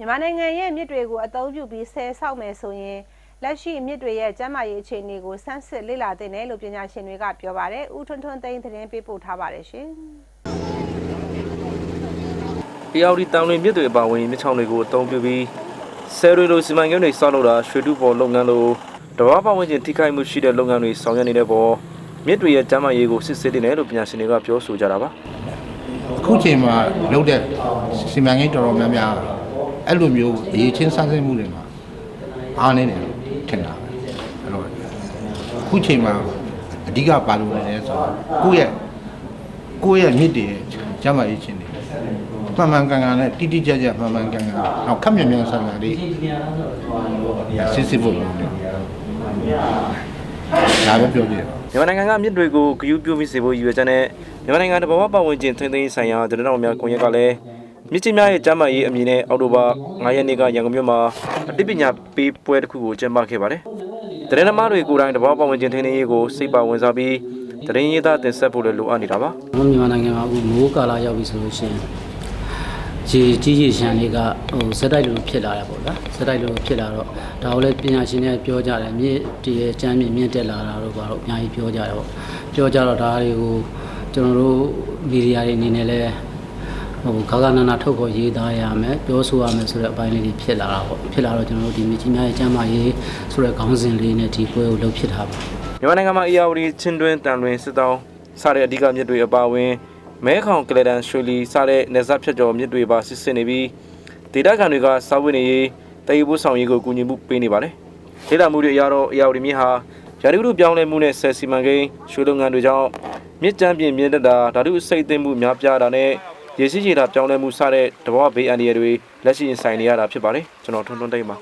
မြန်မာနိုင်ငံရဲ့မြစ်တွေကိုအသုံးပြုပြီးဆယ်ဆောက်မယ်ဆိုရင်လက်ရှိမြစ်တွေရဲ့ကျန်းမာရေးအခြေအနေကိုစမ်းစစ်လေ့လာသင့်တယ်လို့ပညာရှင်တွေကပြောပါတယ်။ဦးထွန်းထွန်းသိန်းသတင်းပေးပို့ထားပါတယ်ရှင်။အေယာဝတီတောင်တွင်မြစ်တွေအပါအဝင်မြစ်ချောင်းတွေကိုအသုံးပြုပြီးဆယ်ရီလိုစီမံကိန်းတွေဆောက်လုပ်တာရွှေတူပေါ်လုပ်ငန်းလိုတဘာပတ်ဝန်းကျင်ထိခိုက်မှုရှိတဲ့လုပ်ငန်းတွေဆောင်ရွက်နေတဲ့ပေါ်မြစ်တွေရဲ့ကျန်းမာရေးကိုစစ်ဆေးတင်တယ်လို့ပညာရှင်တွေကပြောဆိုကြတာပါအခုချိန်မှာလုပ်တဲ့စီမံကိန်းတော်တော်များများ အဲ့လိုမျိုးအရေးချင်းစမ်းစစ်မှုတွေမှာအားနေတယ်လို့ထင်တာပဲအဲ့တော့အခုချိန်မှာအဓိကပါလို့နေတယ်ဆိုတော့ကိုယ့်ရဲ့ကိုယ့်ရဲ့မြစ်တွေရဲ့ကျမ်းမာရေးချင်းတွေမှန်မှန်ကန်ကန်နဲ့တိတိကျကျမှန်မှန်ကန်ကန်နောက်ခက်မြန်မြန်ဆန်ဆန်လေးစစ်စစ်ဖို့လုပ်တယ်ဒါပဲပြောပြတယ်မြန်မာနိုင်ငံကမြစ်တွေကိုဂရုပြုမိစေဖို့ရည်ရွယ်ချက်နဲ့မြန်မာနိုင်ငံတဘာပတ်ဝန်းကျင်ထိန်းသိမ်းရေးဆိုင်ရာတရတော်များကွန်ရက်ကလည်း မြစ်ကြီးများရဲ့ကျန်းမာရေးအမည်နဲ့အောက်တိုဘာ9ရက်နေ့ကရန်ကုန်မြို့မှာအသိပညာပေးပွဲတစ်ခုကိုကျင်းပခဲ့ပါတယ်။တရနမားတွေကိုယ်တိုင်တဘာပတ်ဝန်းကျင်ထိန်းသိမ်းရေးကိုစိတ်ပါဝင်စားပြီးတရင်ရေးသားတင်ဆက်ဖို့လည်းလိုအပ်နေတာပါ။ကျွန်တော်မြန်မာနိုင်ငံမှာအခုမိုးကာလရောက်ပြီဆိုလို့ရှိရင်ရေကြီးရေရှမ်းတွေကဟိုစက်တိုက်လိုဖြစ်လာတာပေါ့ဗျာစက်တိုက်လိုဖြစ်လာတော့ဒါကိုလည်းပညာရှင်တွေပြောကြတယ်မြစ်တည်းရဲ့ကျမ်းမြင့်မြင့်တက်လာတာတို့ဘာလို့အများကြီးပြောကြတယ်ပေါ့ပြောကြတော့ဒါတွေကိုကျွန်တော်တို့မီဒီယာတွေအနေနဲ့လည်း ဟိုခါကနာနာထုတ်ဖို့ရေးသားရမယ်ပြောဆိုရမယ်ဆိုတဲ့အပိုင်းလေးတွေဖြစ်လာတာပေါ့ဖြစ်လာတော့ကျွန်တော်တို့ဒီမြစ်ကြီးများရဲ့ကျမ်းမာရေးဆိုတဲ့ခေါင်းစဉ်လေးနဲ့ဒီပွဲကိုလုပ်ဖြစ်တာပါမြန်မာနိုင်ငံမှာအေယာဝတီချင်းတွင်းတန်တွင်စစ်တောင်းစတဲ့အဓိကမြစ်တွေအပါအဝင်မဲခေါင်ကလဒန်ရွှေလီစတဲ့နေဆက်ဖြတ်ကျော်မြစ်တွေပါစစ်စစ်နေပြီးဒေသခံတွေကစာဝတ်နေရေးတည်ယူဖို့ဆောင်ရေးကိုကူညီမှုပေးနေပါတယ်။ဒေသမှုတွေအရတော့အေယာဝတီမြစ်ဟာရာသီဥတုပြောင်းလဲမှုနဲ့ဆယ်စီမံကိန်းရွှေလုပ်ငန်းတွေကြောင့်မြစ်ကြမ်းပြင်မြင့်တက်တာဓာတုအစိတ်အသင့်မှုများပြားတာနဲ့ ရေစီးရေတာပြောင်းလဲမှုစတဲ့တဘာဝဘေးအန္တရာယ်တွေလက်ရှိရင်ဆိုင်နေရတာဖြစ်ပါတယ်။ကျွန်တော်ထွန်းထွန်းတိတ်ပါ